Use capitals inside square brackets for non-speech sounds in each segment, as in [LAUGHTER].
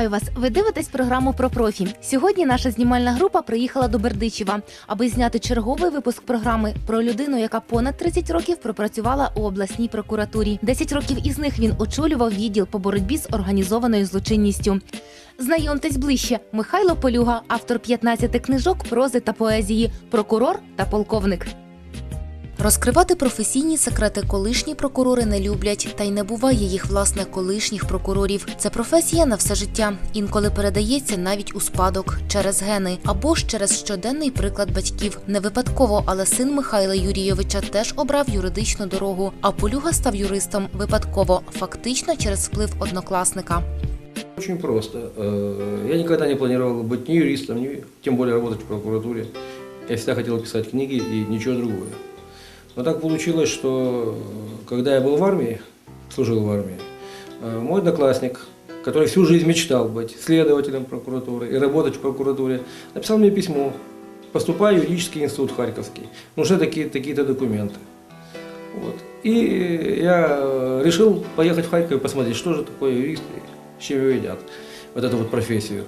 Вітаю вас! Ви дивитесь програму про профі. Сьогодні наша знімальна група приїхала до Бердичева, аби зняти черговий випуск програми про людину, яка понад 30 років пропрацювала у обласній прокуратурі. 10 років із них він очолював відділ по боротьбі з організованою злочинністю. Знайомтесь ближче. Михайло Полюга, автор 15 книжок, прози та поезії, прокурор та полковник. Розкривати професійні секрети колишні прокурори не люблять, та й не буває їх власне колишніх прокурорів. Це професія на все життя. Інколи передається навіть у спадок через гени або ж через щоденний приклад батьків. Не випадково, але син Михайла Юрійовича теж обрав юридичну дорогу. А Полюга став юристом випадково, фактично через вплив однокласника. Очень просто. Э, Я никогда не планировал быть ни юристом, ни тем более работать в прокуратуре. Я всегда хотел писать книги и ничего другое. Но так получилось, что э, когда я был в армии, служил в армии, э, мой одноклассник, который всю жизнь мечтал быть следователем прокуратуры и работать в прокуратуре, написал мне письмо. Поступаю в юридический институт Харьковский. Нужны такие, такие-то документы. Вот. И я э, решил поехать в Харьков и посмотреть, что же такое юристы, с чем едят, вот эту вот профессию.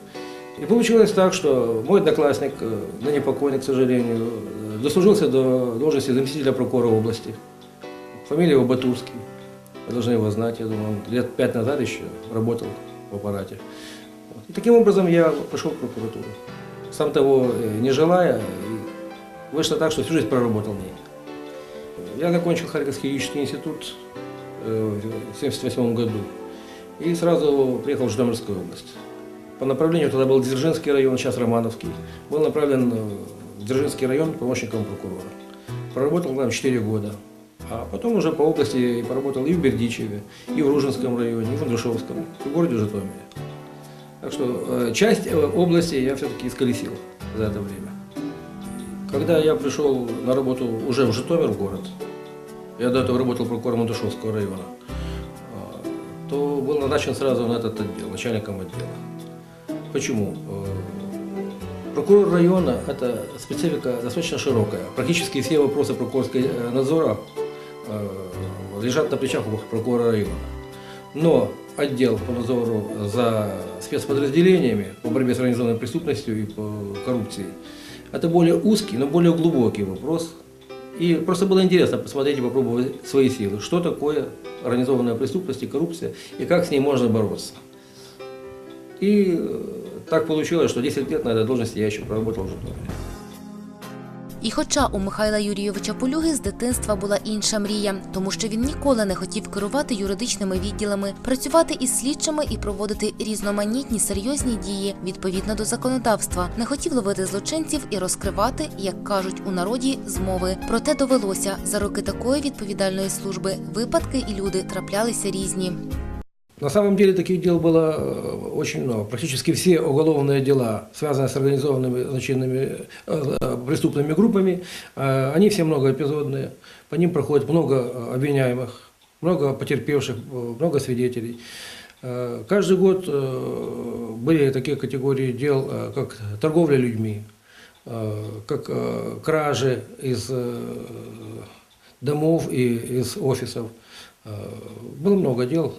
И получилось так, что мой одноклассник, э, ныне покойный, к сожалению, э, дослужился до должности заместителя прокурора области. Фамилия его Батурский. Вы должны его знать, я думаю, он лет пять назад еще работал в аппарате. И таким образом я пошел в прокуратуру. Сам того э, не желая, вышло так, что всю жизнь проработал в ней. Я закончил Харьковский юридический институт в 1978 году и сразу приехал в Житомирскую область. По направлению тогда был Дзержинский район, сейчас Романовский. Был направлен э, в Дзержинский район помощником прокурора. Проработал там 4 года. А потом уже по области поработал и в Бердичеве, и в Ружинском районе, и в Андрушевском, и в городе Житомире. Так что э, часть э, области я все-таки исколесил за это время. Когда я пришел на работу уже в Житомир, в город, я до этого работал прокурором Мандушевского района, то был назначен сразу на этот отдел, начальником отдела. Почему? Э, Прокурор района – это специфика достаточно широкая. Практически все вопросы прокурорского э, надзора э, лежат на плечах прокурора района. Но отдел по надзору за спецподразделениями по борьбе с организованной преступностью и по коррупции – это более узкий, но более глубокий вопрос. И просто было интересно посмотреть и попробовать свои силы. Что такое организованная преступность и коррупция, и как с ней можно бороться. И э, так получилось, что 10 лет на этой должности я еще проработал в Житомире. І хоча у Михайла Юрійовича Полюги з дитинства була інша мрія, тому що він ніколи не хотів керувати юридичними відділами, працювати із слідчими і проводити різноманітні серйозні дії відповідно до законодавства, не хотів ловити злочинців і розкривати, як кажуть у народі, змови. Проте довелося за роки такої відповідальної служби випадки і люди траплялися різні. На самом деле таких дел было э, очень много. Практически все уголовные дела, связанные с организованными злочинными э, э, преступными группами, они все многоэпизодные. По ним проходит много обвиняемых, много потерпевших, много свидетелей. Каждый год были такие категории дел, как торговля людьми, как кражи из домов и из офисов. Было много дел.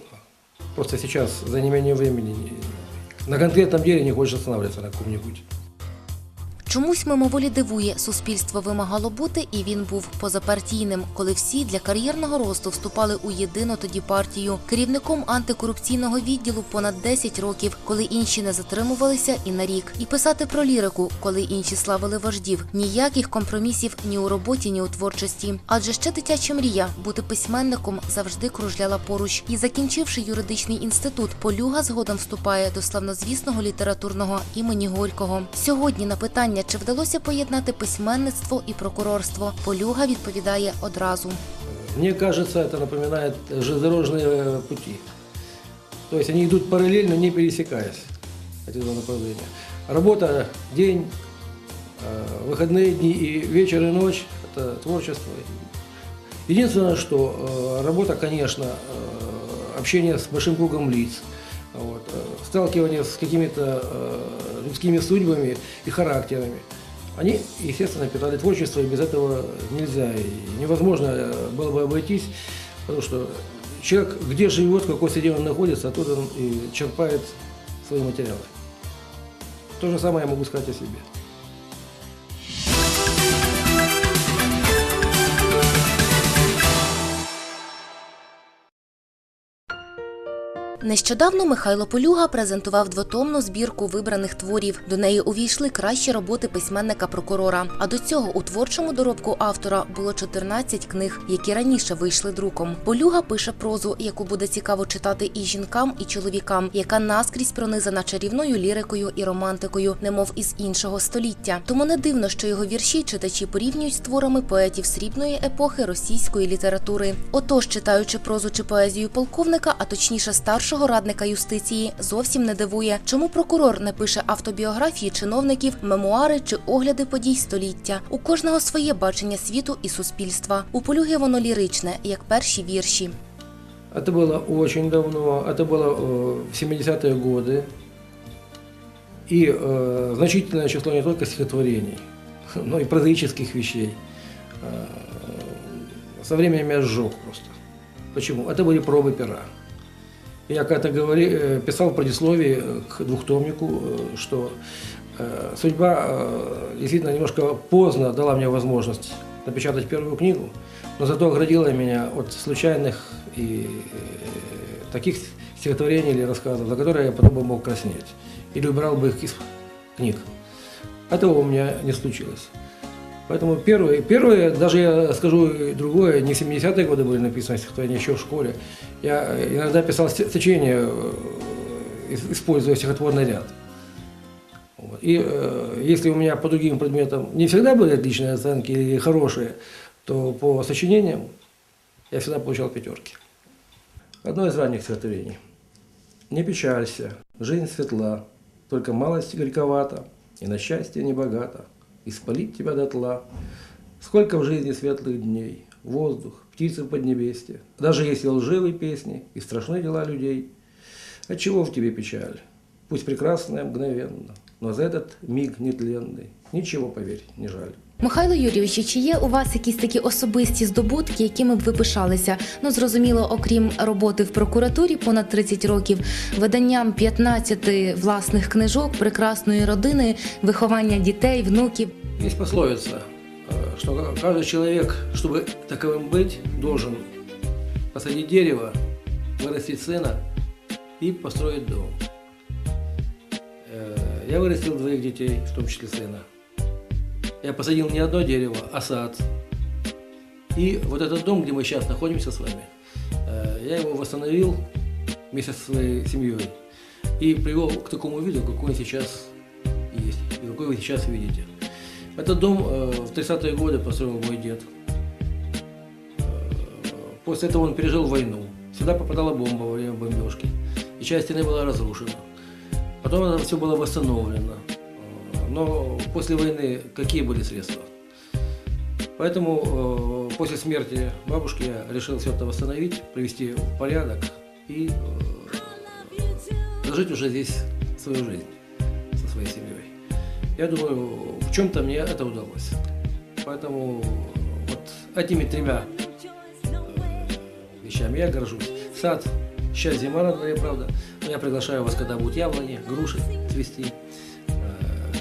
Просто сейчас за неимением времени на конкретном деле не хочешь останавливаться на каком-нибудь. Чомусь мимоволі дивує, суспільство вимагало бути, і він був позапартійним, коли всі для кар'єрного росту вступали у єдину тоді партію. Керівником антикорупційного відділу понад 10 років, коли інші не затримувалися і на рік. І писати про лірику, коли інші славили вождів. Ніяких компромісів ні у роботі, ні у творчості. Адже ще дитяча мрія бути письменником завжди кружляла поруч. І закінчивши юридичний інститут, Полюга згодом вступає до славнозвісного літературного імені Горького. Сьогодні на питання, чи вдалося поєднати письменництво і прокурорство, Полюга відповідає одразу. Мне кажется, это напоминает железнодорожные пути. То есть они идут параллельно, не пересекаясь, эти два направления. Работа день, э, выходные дни и вечер и ночь – это творчество. Единственное, что э, работа, конечно, э, общение с большим кругом лиц, Вот, э, сталкивание с какими-то э, людскими судьбами и характерами. Они, естественно, питали творчество, и без этого нельзя. И невозможно э, было бы обойтись, потому что человек где живет, в какой среде он находится, оттуда он и черпает свои материалы. То же самое я могу сказать о себе. Нещодавно Михайло Полюга презентував двотомну збірку вибраних творів. До неї увійшли кращі роботи письменника-прокурора. А до цього у творчому доробку автора було 14 книг, які раніше вийшли друком. Полюга пише прозу, яку буде цікаво читати і жінкам, і чоловікам, яка наскрізь пронизана чарівною лірикою і романтикою, немов із іншого століття. Тому не дивно, що його вірші читачі порівнюють з творами поетів срібної епохи російської літератури. Отож, читаючи прозу чи поезію полковника, а точніше старшого радника юстиції, зовсім не дивує, чому прокурор не пише автобіографії чиновників, мемуари чи огляди подій століття. У кожного своє бачення світу і суспільства. У полюги воно ліричне, як перші вірші. Это было очень давно, это было э, в 70-е годы. И э, значительное число не только стихотворений, но и прозаических вещей. Э, со временем я сжег просто. Почему? Это были пробы пера. Я когда-то говори, э, писал в предисловии э, к двухтомнику, э, что судьба действительно немножко поздно дала мне возможность напечатать первую книгу, но зато оградила меня от случайных и таких стихотворений или рассказов, за которые я потом бы мог краснеть. Или убирал бы их из книг. Этого у меня не случилось. Поэтому первые, первые, даже я скажу другое, не 70-е годы были написаны стихотворения, еще в школе. Я иногда писал сочинения, э, ис- используя стихотворный ряд. Вот. И э, если у меня по другим предметам не всегда были отличные оценки или хорошие, то по сочинениям я всегда получал пятерки. Одно из ранних стихотворений. Не печалься, жизнь светла, только малость горьковата, и на счастье не богата, и спалить тебя дотла. Сколько в жизни светлых дней, воздух, птицы в поднебесье, даже если лживые песни и страшны дела людей. Отчего в тебе печаль? Пусть прекрасная мгновенно, но за этот миг нетленный ничего, поверь, не жаль. Михайло Юрійович, чи є у вас якісь такі особисті здобутки, якими б ви пишалися? Ну зрозуміло, окрім роботи в прокуратурі понад 30 років, виданням 15 власних книжок, прекрасної родини, виховання дітей, внуків. Есть пословица, э, что каждый человек, чтобы таковым быть, должен посадить дерево, вырастить сына и построить дом. Э, Я вырастил двоих детей, в том числе сына. Я посадил не одно дерево, а сад. И вот этот дом, где мы сейчас находимся с вами, э, я его восстановил вместе со своей семьей и привел к такому виду, какой он сейчас есть и какой вы сейчас видите. Этот дом э, в 30-е годы построил мой дед. Э, После этого он пережил войну. Сюда попадала бомба во время бомбежки. И часть стены была разрушена. Потом это все было восстановлено. Но после войны какие были средства? Поэтому э, после смерти бабушки я решил все это восстановить, привести в порядок и э, зажить уже здесь свою жизнь со своей семьей. Я думаю, в чем-то мне это удалось. Поэтому вот этими тремя э, вещами я горжусь. Сад, сейчас зима на дворе, правда, но я приглашаю вас, когда будут яблони, груши цвести,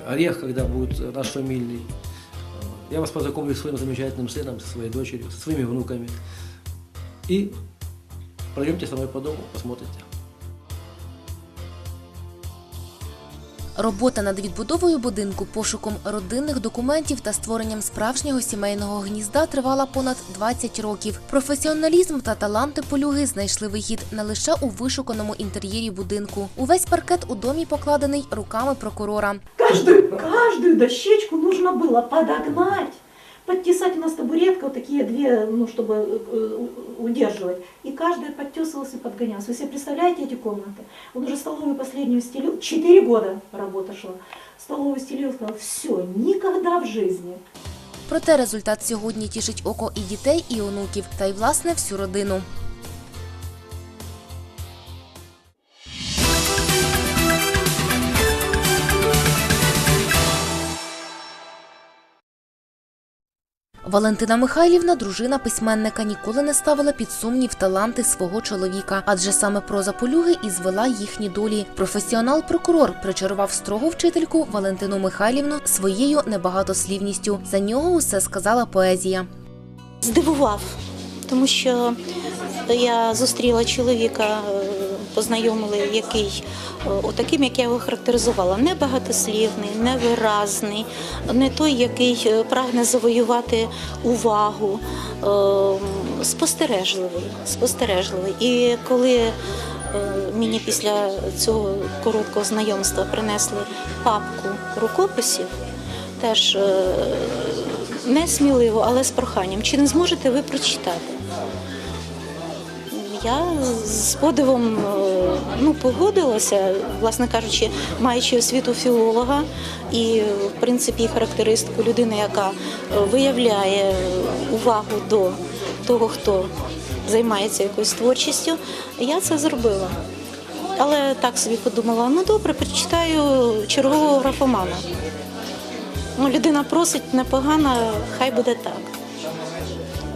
орех, когда будет наш фамильный. Э, Я вас познакомлю с своим замечательным сыном, со своей дочерью, со своими внуками. И пройдемте со мной по дому, посмотрите. Робота над відбудовою будинку, пошуком родинних документів та створенням справжнього сімейного гнізда тривала понад 20 років. Професіоналізм та таланти полюги знайшли вихід не лише у вишуканому інтер'єрі будинку. Увесь паркет у домі покладений руками прокурора. Кожну, дощечку потрібно було подогнать. Подтесать у нас табуретка, вот такие две, ну, чтобы э, у- удерживать. И каждая подтесывалась и подгонялась. Вы себе представляете эти комнаты? Он уже столовую последнюю стелил, 4 года работа шла. Столовую стелил, сказал, все, никогда в жизни. Проте результат сьогодні тішить око і дітей, і онуків, та й власне всю родину. Валентина Михайлівна, дружина письменника, ніколи не ставила під сумнів таланти свого чоловіка, адже саме проза полюги і звела їхні долі. Професіонал-прокурор причарував строгу вчительку Валентину Михайлівну своєю небагатослівністю. За нього усе сказала поезія. Здивував, тому що я зустріла чоловіка, познайомили, який е, отаким, як я його характеризувала, небагатослівний, невиразний, не той, який е, прагне завоювати увагу, е, спостережливий, спостережливий. І коли е, мені після цього короткого знайомства принесли папку рукописів, теж е, не сміливо, але з проханням. Чи не зможете ви прочитати? Я з подивом е, ну, погодилася, власне кажучи, маючи освіту філолога і, в принципі, характеристику людини, яка е, виявляє увагу до того, хто займається якоюсь творчістю, я це зробила. Але так собі подумала: ну добре, прочитаю чергового графомана. Ну, людина просить непогано, хай буде так.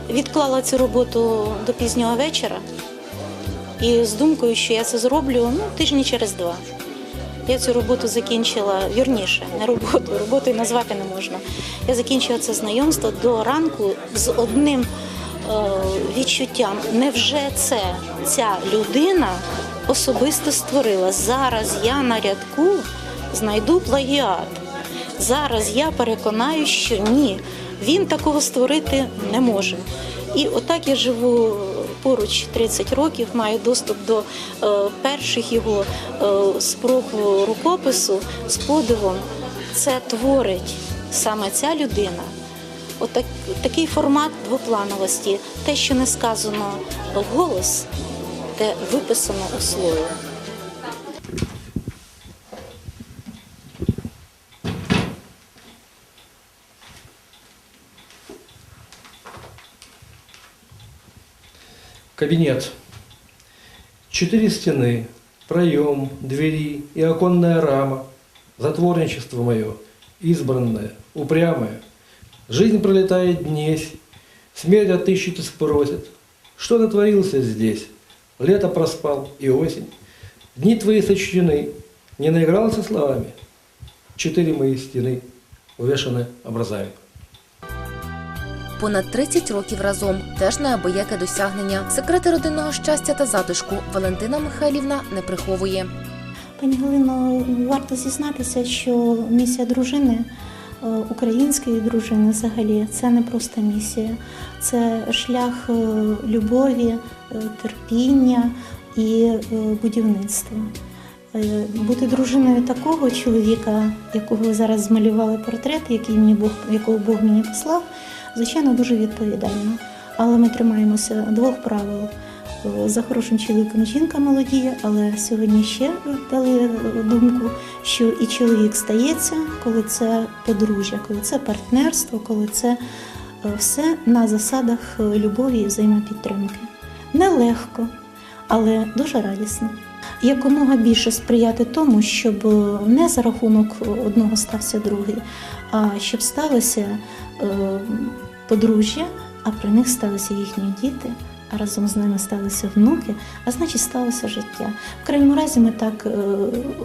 Відклала цю роботу до пізнього вечора і з думкою, що я це зроблю ну, тижні через два. Я цю роботу закінчила вірніше, не роботу, [LAUGHS] роботою назвати не можна. Я закінчила це знайомство до ранку з одним е, відчуттям. Невже це ця людина особисто створила? Зараз я на рядку знайду плагіат. Зараз я переконаю, що ні, він такого створити не може. І отак я живу поруч 30 років, маю доступ до е, перших його е, спроб рукопису з подивом. Це творить саме ця людина. Отак, такий формат двоплановості, те, що не сказано вголос, те виписано у слові. Кабинет. Четыре стены, проем, двери и оконная рама. Затворничество мое, избранное, упрямое. Жизнь пролетает днесь, смерть отыщет и спросит. Что натворился здесь? Лето проспал и осень. Дни твои сочтены, не наигрался словами. Четыре мои стены увешаны образами. Понад 30 років разом теж неабияке досягнення. Секрети родинного щастя та затишку Валентина Михайлівна не приховує. Пані Галино, варто зізнатися, що місія дружини, е, української дружини взагалі, це не просто місія, це шлях е, любові, е, терпіння і будівництва. Бути дружиною такого чоловіка, якого зараз змалювали портрет, який мені Бог, якого Бог мені послав, звичайно, дуже відповідально. Але ми тримаємося двох правил. За хорошим чоловіком жінка молодіє, але сьогодні ще дали думку, що і чоловік стається, коли це подружжя, коли це партнерство, коли це е, все на засадах любові і взаємопідтримки. Нелегко, але дуже радісно. Якомога більше сприяти тому, щоб не за рахунок одного стався другий, а щоб сталося е, подружжя, а при них сталися їхні діти, а разом з ними сталися внуки, а значить сталося життя. В крайньому разі ми так е,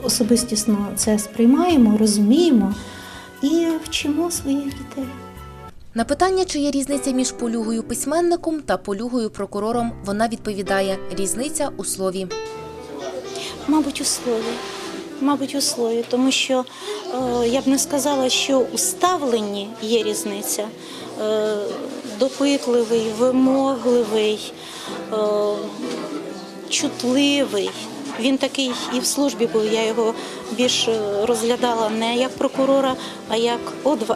особистісно це сприймаємо, розуміємо і вчимо своїх дітей. На питання, чи є різниця між полюгою письменником та полюгою прокурором, вона відповідає: різниця у слові. Мабуть, у слові. Мабуть, у слові, тому що е, я б не сказала, що у ставленні є різниця. Е, допитливий, вимогливий, е, чутливий. Він такий і в службі був. Я його більш розглядала не як прокурора, а як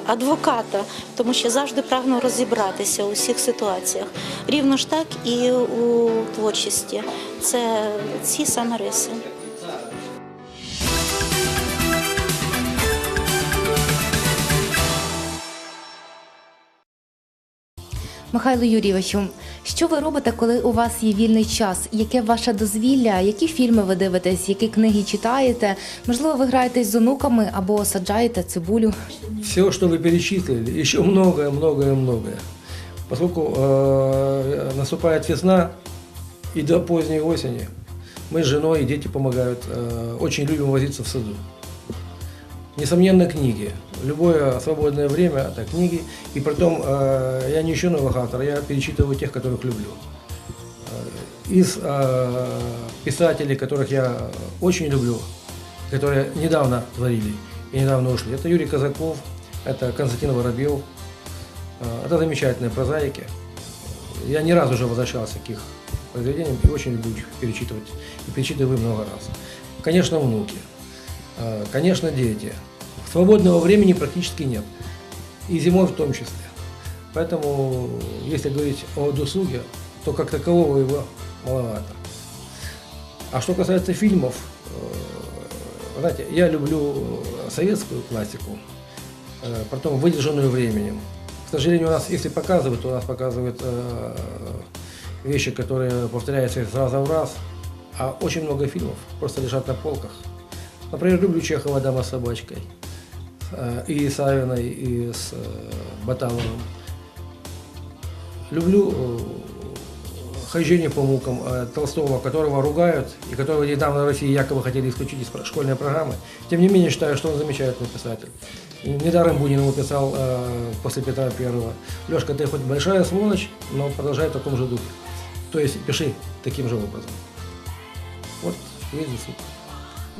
адвоката, тому що завжди прагнув розібратися у всіх ситуаціях. Рівно ж так і у творчості. Це ці саме риси. Михайло Юрійовичу, що ви робите, коли у вас є вільний час? Яке ваше дозвілля? Які фільми ви дивитесь? Які книги читаєте? Можливо, ви граєтесь з онуками або саджаєте цибулю? Все, что вы перечислили, еще многое, многое, многое. Поскольку э, наступает весна и до поздней осени, мы с женой и дети помогают, э, очень любим возиться в саду. Несомненно, книги. Любое свободное время – это книги. И притом э, я не ищу новых авторов, я перечитываю тех, которых люблю. Из э, писателей, которых я очень люблю, которые недавно творили и недавно ушли, это Юрий Казаков, это Константин Воробьев. Э, Это замечательные прозаики. Я не раз уже возвращался к их произведениям и очень люблю их перечитывать. И перечитываю много раз. Конечно, внуки. Э, Конечно, дети. Свободного времени практически нет. И зимой в том числе. Поэтому, если говорить о досуге, то как такового его маловато. А что касается фильмов, э, знаете, я люблю советскую классику, э, потом выдержанную временем. К сожалению, у нас, если показывают, то у нас показывают э, вещи, которые повторяются из раза в раз, а очень много фильмов просто лежат на полках. Например, люблю Чехова «Дама с собачкой», э, и Савиной, и с э, Баталовым. Люблю э, хождение по мукам Толстого, которого ругают, и которого недавно в России якобы хотели исключить из школьной программы. Тем не менее, считаю, что он замечательный писатель. Недаром Бунин ему писал после Петра Первого. Лешка, ты хоть большая сволочь, но продолжай в таком же духе. То есть пиши таким же образом. Вот весь досуг.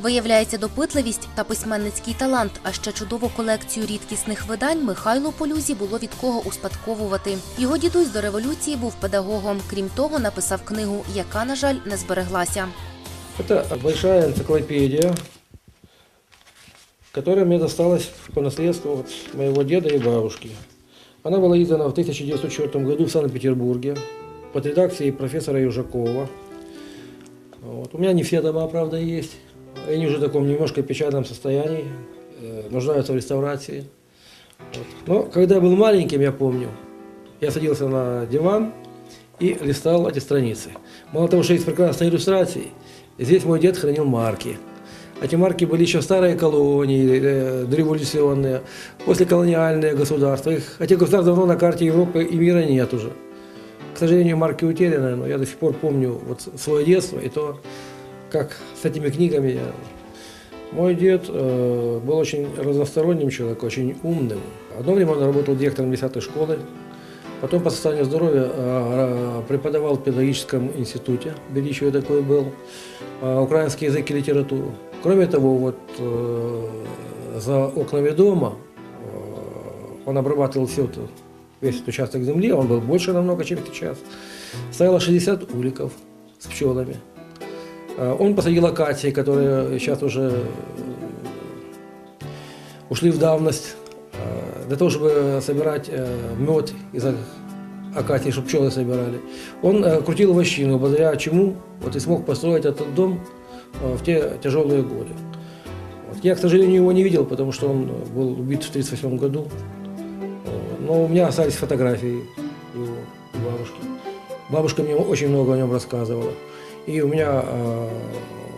Виявляється допитливість та письменницький талант, а ще чудову колекцію рідкісних видань Михайлу Полюзі було від кого успадковувати. Його дідусь до революції був педагогом. Крім того, написав книгу, яка, на жаль, не збереглася. Это большая энциклопедия, которая мне досталась по наследству от моего деда и бабушки. Она была издана в 1904 году в Санкт-Петербурге под редакцией профессора Южакова. Вот. У меня не все дома, правда, есть. Они уже в таком немножко печальном состоянии, э, нуждаются в реставрации. Вот. Но когда я был маленьким, я помню, я садился на диван и листал эти страницы. Мало того, что есть прекрасные иллюстрации, здесь мой дед хранил марки. Эти марки были еще старые колонии, э, дореволюционные, послеколониальные государства. Их, этих государств давно на карте Европы и мира нет уже. К сожалению, марки утеряны, но я до сих пор помню вот свое детство и то, как с этими книгами. Мой дед э, был очень разносторонним человеком, очень умным. Одно время он работал директором 10 школы, потом по состоянию здоровья э, преподавал в педагогическом институте, Беричеве такой был, э, украинский язык и литературу. Кроме того, вот э, за окнами дома э, он обрабатывал все это, весь этот участок земли, он был больше намного, чем сейчас. Стояло 60 уликов с пчелами. Э, Он посадил акации, которые сейчас уже э, ушли в давность, э, для того, чтобы собирать мед из а- акаций, чтобы пчелы собирали. Он э, крутил вощину, благодаря чему вот и смог построить этот дом э, в те тяжелые годы. Я, к сожалению, его не видел, потому что он был убит в 1938 году. Э, Но у меня остались фотографии его бабушки. Бабушка мне очень много о нем рассказывала. И у меня э,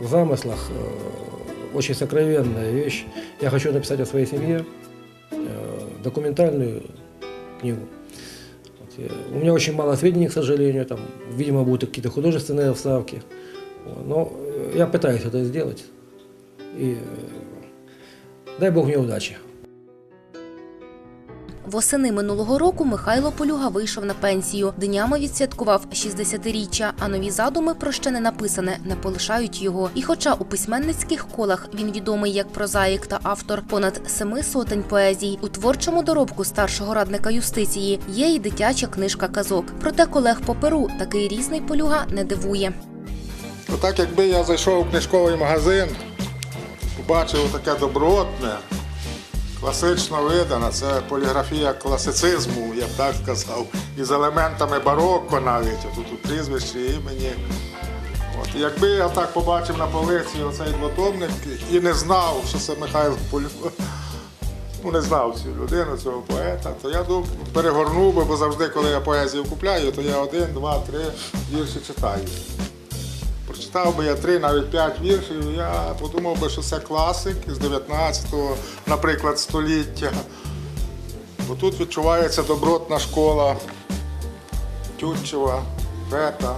в замыслах э, очень сокровенная вещь. Я хочу написать о своей семье э, документальную книгу. У меня очень мало сведений, к сожалению, там, видимо, будут какие-то художественные вставки. Но я пытаюсь это сделать. И дай Бог мне удачи. Восени минулого року Михайло Полюга вийшов на пенсію. Днями відсвяткував 60-річчя, а нові задуми про ще не написане не полишають його. І хоча у письменницьких колах він відомий як прозаїк та автор понад семи сотень поезій, у творчому доробку старшого радника юстиції є й дитяча книжка казок. Проте колег по перу такий різний полюга не дивує. Отак, якби я зайшов у книжковий магазин, побачив таке добротне, класично видане, це поліграфія класицизму, я б так сказав, із елементами барокко навіть, тут у прізвищі, імені. От, якби я так побачив на полиці оцей двотомник і не знав, що це Михайло Полюга, ну, не знав цю людину, цього поета, то я дум, перегорнув би, бо завжди, коли я поезію купляю, то я один, два, три вірші читаю. Прочитав би я три, навіть п'ять віршів, я подумав би, що це класик з 19-го, наприклад, століття. Бо тут відчувається добротна школа Тютчева, Пета.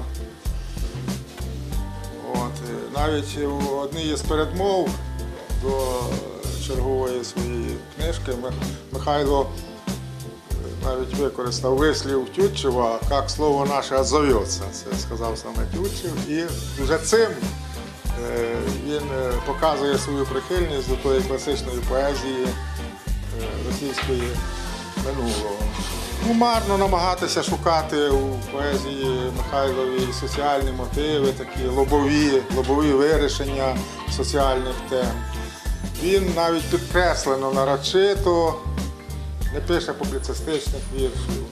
От, навіть в одній із передмов до чергової своєї книжки Михайло навіть використав вислів Тютчева, як слово наше отзоветься. Це сказав саме Тютчев. І вже цим е, він е, показує свою прихильність до тої класичної поезії е, російської минулого. Ну, марно намагатися шукати у поезії Михайловій соціальні мотиви, такі лобові, лобові вирішення соціальних тем. Він навіть підкреслено нарочито не пише публіцистичних віршів.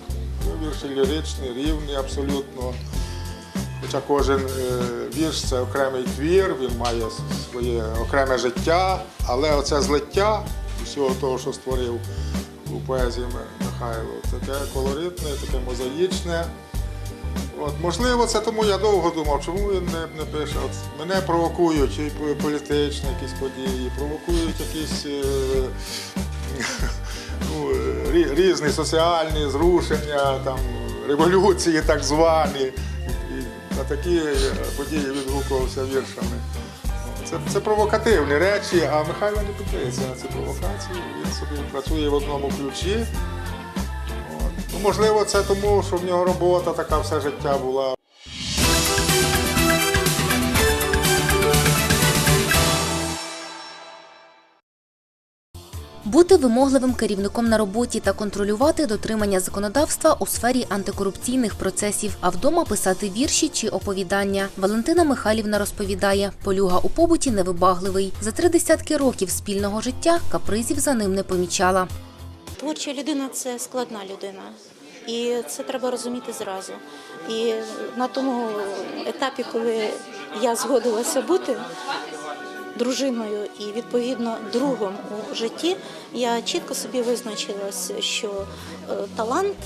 Вірші ліричні, рівні абсолютно. Хоча кожен е, вірш це окремий твір, він має своє окреме життя, але оце злиття всього того, що створив у поезії Ми- Михайло, таке колоритне, таке мозаїчне. От, можливо, це тому я довго думав, чому він не, не пише. От, мене провокують і політичні якісь події, провокують якісь е, [LAUGHS] ну, е, різні соціальні зрушення, там, революції так звані. І на такі е, події відгукувався віршами. Це, це провокативні речі, а Михайло не піддається на ці провокації. Він собі працює в одному ключі. От. Ну, можливо, це тому, що в нього робота така все життя була. Бути вимогливим керівником на роботі та контролювати дотримання законодавства у сфері антикорупційних процесів, а вдома писати вірші чи оповідання. Валентина Михайлівна розповідає, полюга у побуті невибагливий. За три десятки років спільного життя капризів за ним не помічала. Творча людина це складна людина. І це треба розуміти зразу. І на тому етапі, коли я згодилася бути дружиною і відповідно другом у житті, я чітко собі визначилася, що е, талант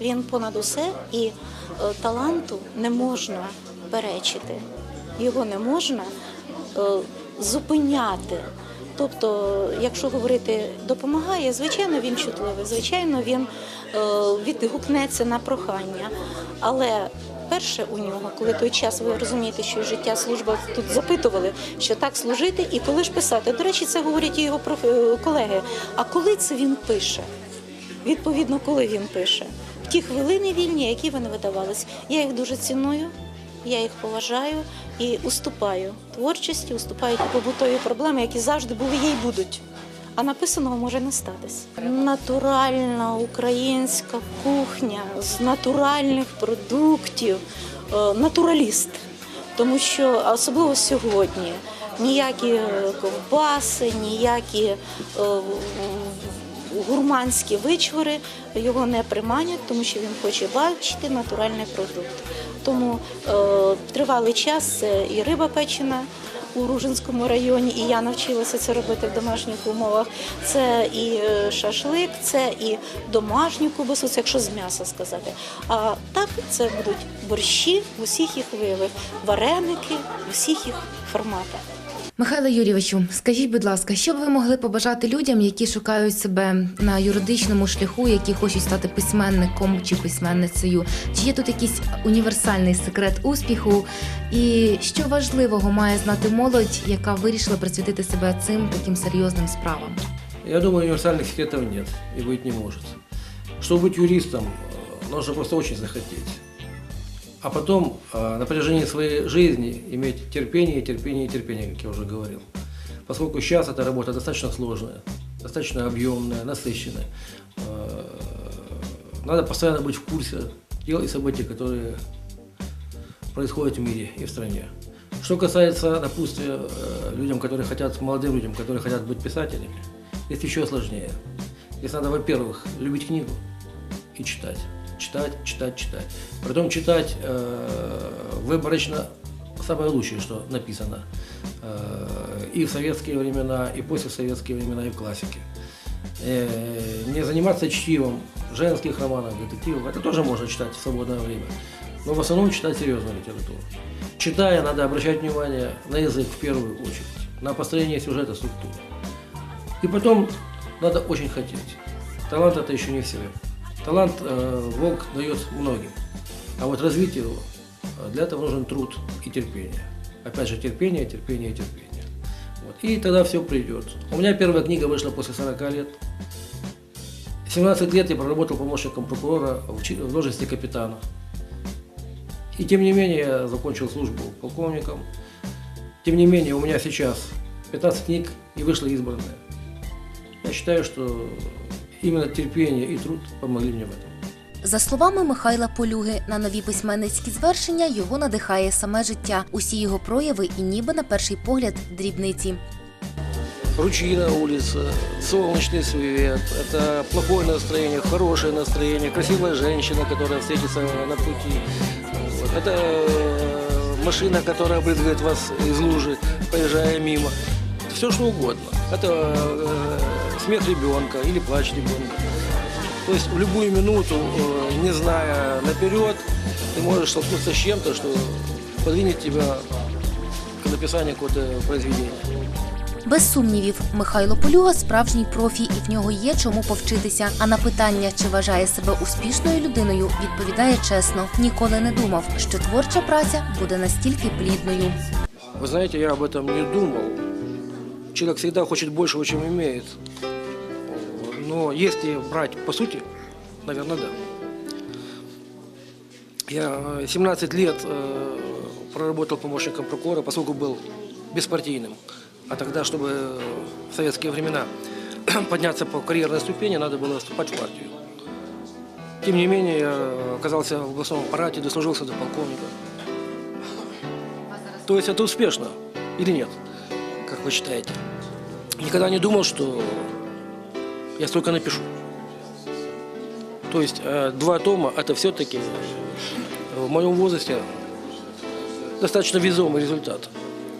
він понад усе, і е, таланту не можна перечити, його не можна е, зупиняти. Тобто, якщо говорити допомагає, звичайно, він чутливий, звичайно, він відгукнеться на прохання. Але перше у нього, коли той час ви розумієте, що життя служба тут запитували, що так служити, і коли ж писати. До речі, це говорять і його е, колеги. А коли це він пише? Відповідно, коли він пише. В ті хвилини вільні, які вони видавались. Я їх дуже ціную, я їх поважаю і уступаю творчості, уступаю побутові проблеми, які завжди були є і будуть. А написаного може не статись. Натуральна українська кухня з натуральних продуктів, е, натураліст. Тому що особливо сьогодні ніякі е, ковбаси, ніякі е, гурманські вичвори його не приманять, тому що він хоче бачити натуральний продукт. Тому е, тривалий час це і риба печена у Ружинському районі, і я навчилася це робити в домашніх умовах. Це і е, шашлик, це і домашню кубасу, це якщо з м'яса сказати. А так це будуть борщі в усіх їх виявах, вареники в усіх їх форматах. Михайло Юрійовичу, скажіть, будь ласка, що б ви могли побажати людям, які шукають себе на юридичному шляху, які хочуть стати письменником чи письменницею? Чи є тут якийсь універсальний секрет успіху? І що важливого має знати молодь, яка вирішила присвятити себе цим таким серйозним справам? Я думаю, универсальных секретов нет и быть не может. Чтобы быть юристом, э, нужно просто очень захотеть. А потом э, на протяжении своей жизни иметь терпение, терпение терпение, как я уже говорил. Поскольку сейчас эта работа достаточно сложная, достаточно объемная, насыщенная. Э, Надо постоянно быть в курсе дел и событий, которые происходят в мире и в стране. Что касается, допустим, э, людям, которые хотят, молодым людям, которые хотят быть писателями, здесь еще сложнее. Здесь надо, во-первых, любить книгу и читать. Читать, читать, читать. Притом читать э, выборочно самое лучшее, что написано э, и в советские времена, и после советские времена, и в классике. э, не заниматься чтивом женских романов, детективов. Это тоже можно читать в свободное время. Но в основном читать серьезную литературу. Читая, надо обращать внимание на язык в первую очередь, на построение сюжета, структуру. И потом надо очень хотеть. Талант это еще не все. Талант э, Бог дает многим. А вот развить его, э, для этого нужен труд и терпение. Опять же, терпение, терпение, терпение. Вот. И тогда все придет. У меня первая книга вышла после 40 лет. 17 лет я проработал помощником прокурора в должности капитана. И тем не менее я закончил службу полковником. Тем не менее у меня сейчас 15 книг и вышла избранная. Я считаю, что именно терпение и труд помогли мне в этом. За словами Михайла Полюги, на нові письменницькі звершення його надихає саме життя, усі його прояви і ніби на перший погляд дрібниці. Ручьи на улице, солнечный свет, это плохое настроение, хорошее настроение, красивая женщина, которая встретится на пути. Вот. Это э, машина, которая брызгает вас из лужи, проезжая мимо. Все что угодно. Это э, смех ребенка или плач ребенка. То есть в любую минуту, э, не зная наперед, ты можешь столкнуться с чем-то, что подвинет тебя к написанию какого-то произведения. Без сумнівів, Михайло Полюга справжній профі, і в нього є чому повчитися. А на питання, чи вважає себе успішною людиною, відповідає чесно: ніколи не думав, що творча праця буде настільки плідною. Вы знаете, я об этом не думал. Человек всегда хочет большего, чем имеет. Но если брать по сути, наверное, да. Я э, 17 лет э, проработал помощником прокурора, поскольку был беспартийным. А тогда, чтобы э, в советские времена [CLEARS THROAT] подняться по карьерной ступени, надо было вступать в партию. Тем не менее, я оказался в областном аппарате, дослужился до полковника. То есть это успешно или нет, как вы считаете? Никогда не думал, что я столько напишу. То есть э, два тома – это все-таки в моем возрасте достаточно весомый результат.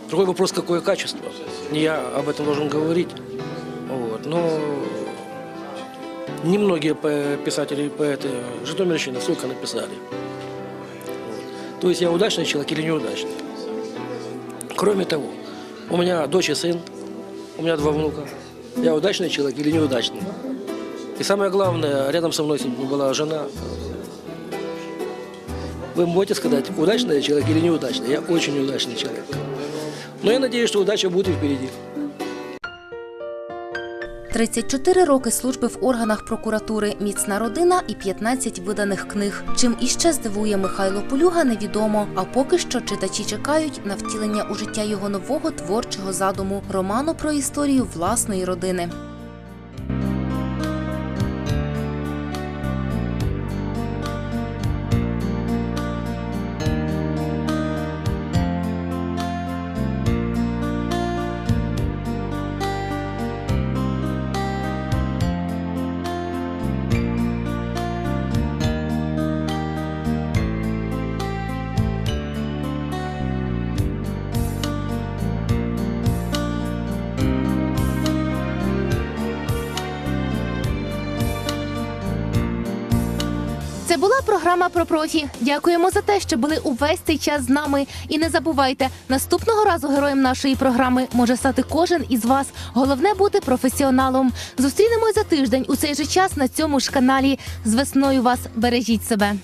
Другой вопрос, какое качество. Не я об этом должен говорить. Вот. Но немногие писатели и поэты Житомирщины столько написали. То есть я удачный человек или неудачный? Кроме того, у меня дочь и сын, у меня два внука. Я удачный человек или неудачный? И самое главное, рядом со мной сегодня была жена. Вы можете сказать, удачный я человек или неудачный? Я очень удачный человек. Но я надеюсь, что удача будет и впереди. 34 роки служби в органах прокуратури, міцна родина і 15 виданих книг. Чим іще здивує Михайло Полюга, невідомо. А поки що читачі чекають на втілення у життя його нового творчого задуму роману про історію власної родини. Була програма про профі. Дякуємо за те, що були увесь цей час з нами. І не забувайте, наступного разу героєм нашої програми може стати кожен із вас. Головне бути професіоналом. Зустрінемось за тиждень у цей же час на цьому ж каналі. З весною вас бережіть себе.